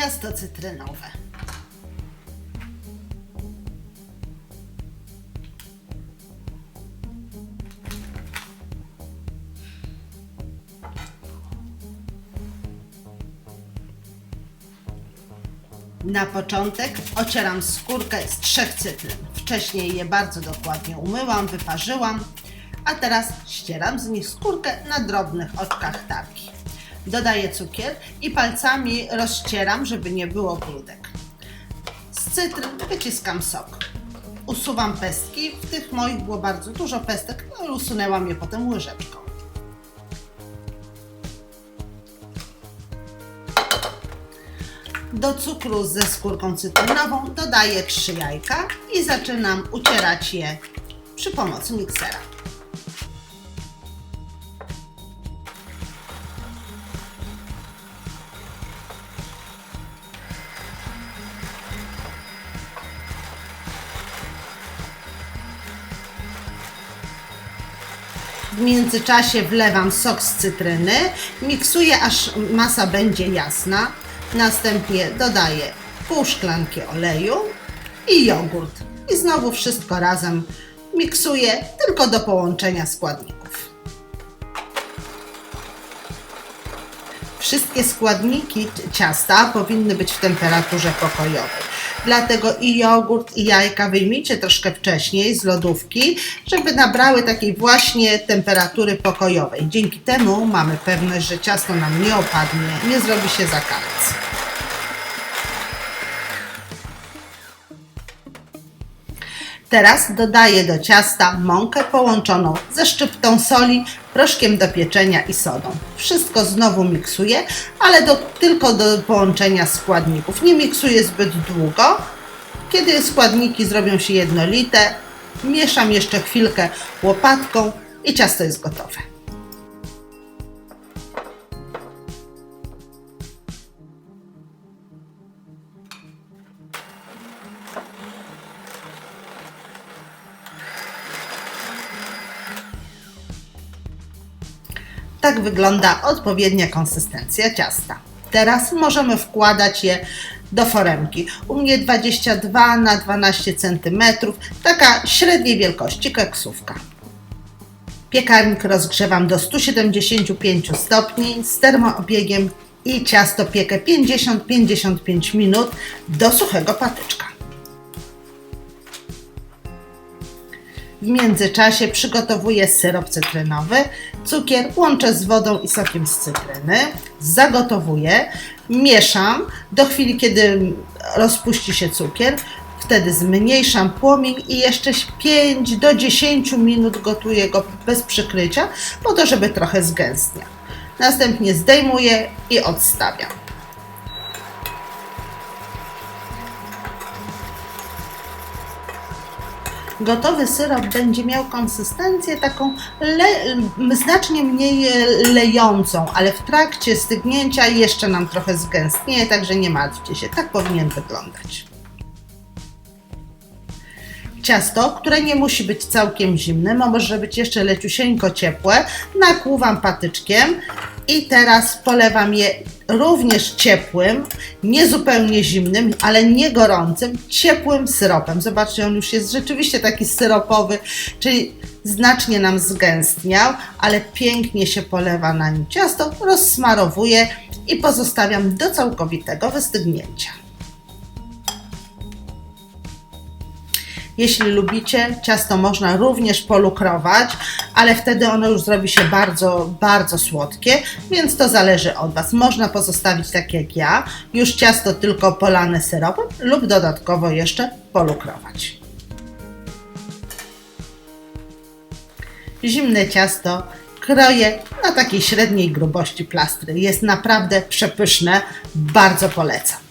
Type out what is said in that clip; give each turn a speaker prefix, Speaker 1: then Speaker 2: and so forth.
Speaker 1: ciasto cytrynowe. Na początek ocieram skórkę z trzech cytryn. Wcześniej je bardzo dokładnie umyłam, wyparzyłam, a teraz ścieram z nich skórkę na drobnych oczkach tarki. Dodaję cukier i palcami rozcieram, żeby nie było grudek. Z cytryn wyciskam sok. Usuwam pestki. W tych moich było bardzo dużo pestek, no i usunęłam je potem łyżeczką. Do cukru ze skórką cytrynową dodaję 3 jajka i zaczynam ucierać je przy pomocy miksera. W międzyczasie wlewam sok z cytryny, miksuję aż masa będzie jasna. Następnie dodaję pół szklanki oleju i jogurt. I znowu wszystko razem miksuję tylko do połączenia składników. Wszystkie składniki ciasta powinny być w temperaturze pokojowej. Dlatego i jogurt, i jajka wyjmijcie troszkę wcześniej z lodówki, żeby nabrały takiej właśnie temperatury pokojowej. Dzięki temu mamy pewność, że ciasto nam nie opadnie, nie zrobi się zakalec. Teraz dodaję do ciasta mąkę połączoną ze szczyptą soli, proszkiem do pieczenia i sodą. Wszystko znowu miksuję, ale do, tylko do połączenia składników. Nie miksuję zbyt długo. Kiedy składniki zrobią się jednolite, mieszam jeszcze chwilkę łopatką i ciasto jest gotowe. Tak wygląda odpowiednia konsystencja ciasta. Teraz możemy wkładać je do foremki. U mnie 22 na 12 cm, taka średniej wielkości keksówka. Piekarnik rozgrzewam do 175 stopni z termoobiegiem i ciasto piekę 50-55 minut do suchego patyczka. W międzyczasie przygotowuję syrop cytrynowy, cukier łączę z wodą i sokiem z cytryny, zagotowuję, mieszam do chwili, kiedy rozpuści się cukier. Wtedy zmniejszam płomień i jeszcze 5 do 10 minut gotuję go bez przykrycia, po to, żeby trochę zgęstniał. Następnie zdejmuję i odstawiam. Gotowy syrop będzie miał konsystencję taką znacznie mniej lejącą, ale w trakcie stygnięcia jeszcze nam trochę zgęstnieje, także nie martwcie się, tak powinien wyglądać. Ciasto, które nie musi być całkiem zimne, może być jeszcze leciusieńko ciepłe, nakłuwam patyczkiem i teraz polewam je również ciepłym, nie zupełnie zimnym, ale nie gorącym, ciepłym syropem. Zobaczcie, on już jest rzeczywiście taki syropowy, czyli znacznie nam zgęstniał, ale pięknie się polewa na nim ciasto, rozsmarowuję i pozostawiam do całkowitego wystygnięcia. Jeśli lubicie, ciasto można również polukrować, ale wtedy ono już zrobi się bardzo, bardzo słodkie, więc to zależy od Was. Można pozostawić tak jak ja, już ciasto tylko polane syropem lub dodatkowo jeszcze polukrować. Zimne ciasto kroję na takiej średniej grubości plastry. Jest naprawdę przepyszne, bardzo polecam.